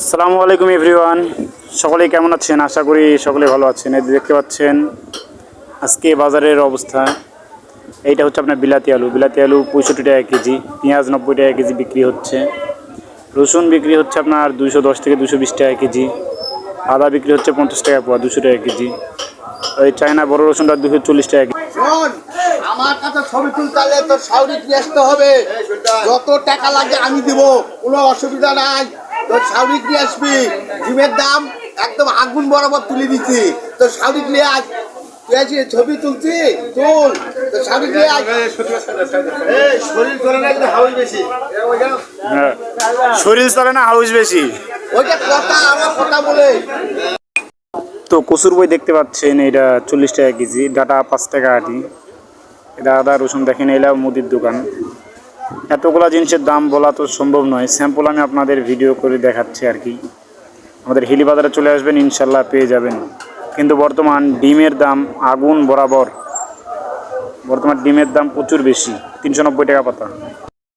আসসালামু আলাইকুম এভরিওয়ান। সকলেই কেমন আছেন? আশা করি সকলে ভালো আছেন। এই দেখতে পাচ্ছেন, আজকে বাজারের অবস্থা। এইটা হচ্ছে আপনার বিলাতি আলু। বিলাতি আলু পঁয়ষট্টি টাকা কেজি, পেঁয়াজ নব্বই টাকা কেজি বিক্রি হচ্ছে। রসুন বিক্রি হচ্ছে আপনার দুশো দশ থেকে দুশো বিশ টাকা কেজি। আদা বিক্রি হচ্ছে পঞ্চাশ টাকা পোয়া দুশো টাকা কেজি। ওই চায়না বড় রসুনটা দুশো চল্লিশ টাকা কেজি। আমার কাছে ছবি তুলতে হবে। যত টাকা লাগে আমি দিব, কোনো অসুবিধা নাই। তোর সাউরি নিয়ে আসবি। ডিমের দাম একদম আগুন বরাবর তুলে দিচ্ছি। তোর সাউরি নিয়ে আস তুই আছি ছবি তুলছি তুল। তোর সাউরি নিয়ে আস শরীর ধরে না কিন্তু হাউস বেশি। হ্যাঁ। শরীর চলে না হাউস বেশি। ওইটা কথা আমার কথা বলে। তো কচুর বই দেখতে পাচ্ছেন এটা চল্লিশ টাকা কেজি ডাটা পাঁচ টাকা আটি। এটা আদা রসুন দেখেন এলা মুদির দোকান। এতগুলা জিনিসের দাম বলা তো সম্ভব নয়। স্যাম্পল আমি আপনাদের ভিডিও করে দেখাচ্ছি আর কি। আমাদের হিলি বাজারে চলে আসবেন ইনশাল্লাহ পেয়ে যাবেন। কিন্তু বর্তমান ডিমের দাম আগুন বরাবর, বর্তমান ডিমের দাম প্রচুর বেশি, তিনশো নব্বই টাকা পাতা।